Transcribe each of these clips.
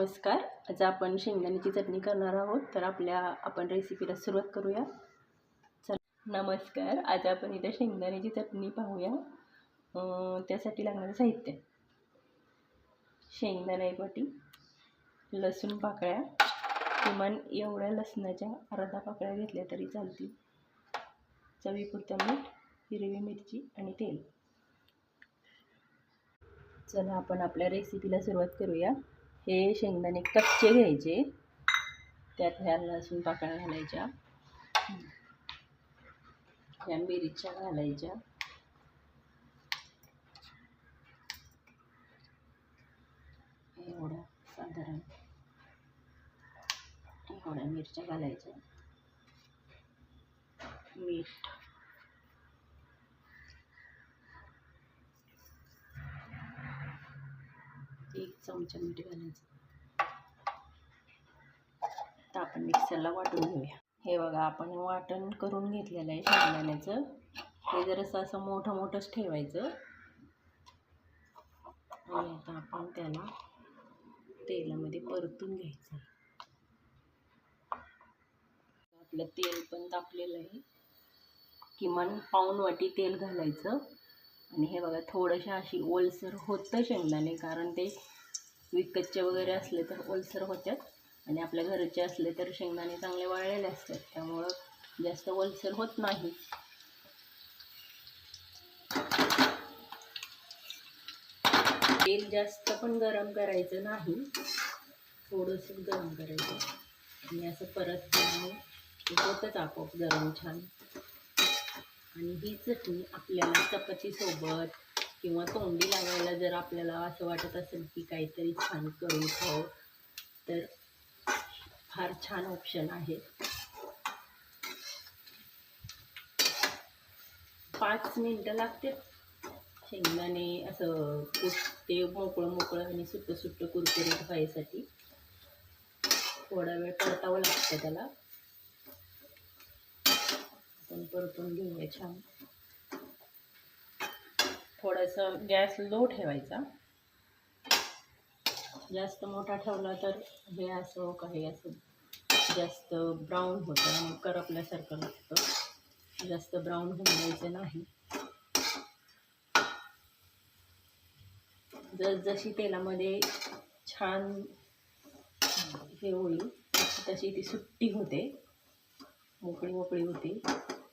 नमस्कार. आज आपण शेंगदाण्याची चटणी करणार आहोत. तर आपल्या आपण रेसिपीला सुरुवात करूया. चल. नमस्कार. आज आपण इथं शेंगदाण्याची चटणी पाहूया. त्यासाठी लागणारं साहित्य. शेंगदाणा एक वाटी लसूण पाकळ्या. किमान एवढ्या लसणाच्या अर्धा पाकळ्या घेतल्या तरी चालतील. चवीपुरतं मीठ हिरवी मिरची आणि तेल. चला आपण आपल्या रेसिपीला सुरुवात करूया. हे शेंगदाणे कच्चे घ्यायचे. त्यात ह्या लसूण पाकळ्या घालायच्या. ह्या मिरच्या घालायच्या. एवढ्या साधारण एवढ्या मिरच्या घालायच्या. मीठ. एक चमचा मीठ घालायचं. आता आपण मिक्सरला वाटून घेऊया. हे बघा आपण वाटण करून घेतलेलं आहे शेंगदाण्याचं. हे जरासं असं मोठं मोठंच ठेवायचं. आणि आता आपण त्याला तेलामध्ये परतून घ्यायचं आपलं तेल पण तापलेलं आहे. किमान पाऊण वाटी तेल घालायचं. आणि हे बघा थोडंशा अशी ओलसर होतं शेंगदाणे कारण ते विकतचे वगैरे असले तर ओलसर होतात. आणि आपल्या घरचे असले तर शेंगदाणे चांगले वाळलेले असतात. त्यामुळं जास्त ओलसर होत नाही. तेल जास्त पण गरम करायचं नाही. थोडंसं गरम करायचं. आणि असं परत केल्याने होतंच आपोआप गरम छान. आणि ही चटणी आपल्याला चपातीसोबत किंवा तोंडी लावायला जर आपल्याला असं वाटत असेल की काहीतरी छान करून खावं तर फार छान ऑप्शन आहे. पाच मिनटं लागते शेंगदाणे असं ते मोकळं मोकळं आणि सुट्टं सुट्टं कुरकुरीत व्हायसाठी थोडा वेळ परतावं लागतं त्याला. आपण परतून घेऊया छान. थोडंसं गॅस लो ठेवायचा. जास्त मोठा ठेवला तर हे असं काही असं जास्त ब्राऊन होतं आणि करपल्यासारखं लागतं. जास्त ब्राऊन होऊन द्यायचं नाही. जस जशी तेलामध्ये छान हे होईल तशी ती सुट्टी होते. मोकळी मोकळी होती.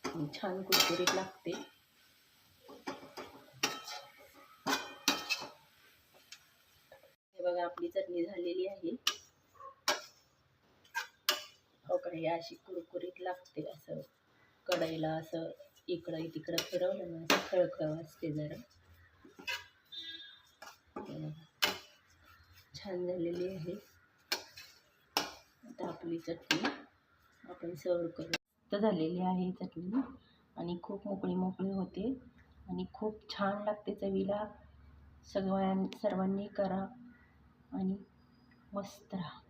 छान कुरकुरीत लागते. हे बघा आपली चटणी झालेली आहे. हो अशी कुरकुरीत लागते असं. कढईला असं इकडं तिकडं फिरवलं ना असं खळखळ असते जरा. छान झालेली आहे. आता आपली चटणी आपण सर्व करू. झालेली आहे चटणी. आणि खूप मोकळी मोकळी होते. आणि खूप छान लागते चवीला. सगळ्यां सर्वांनी करा. आणि मस्त राहा.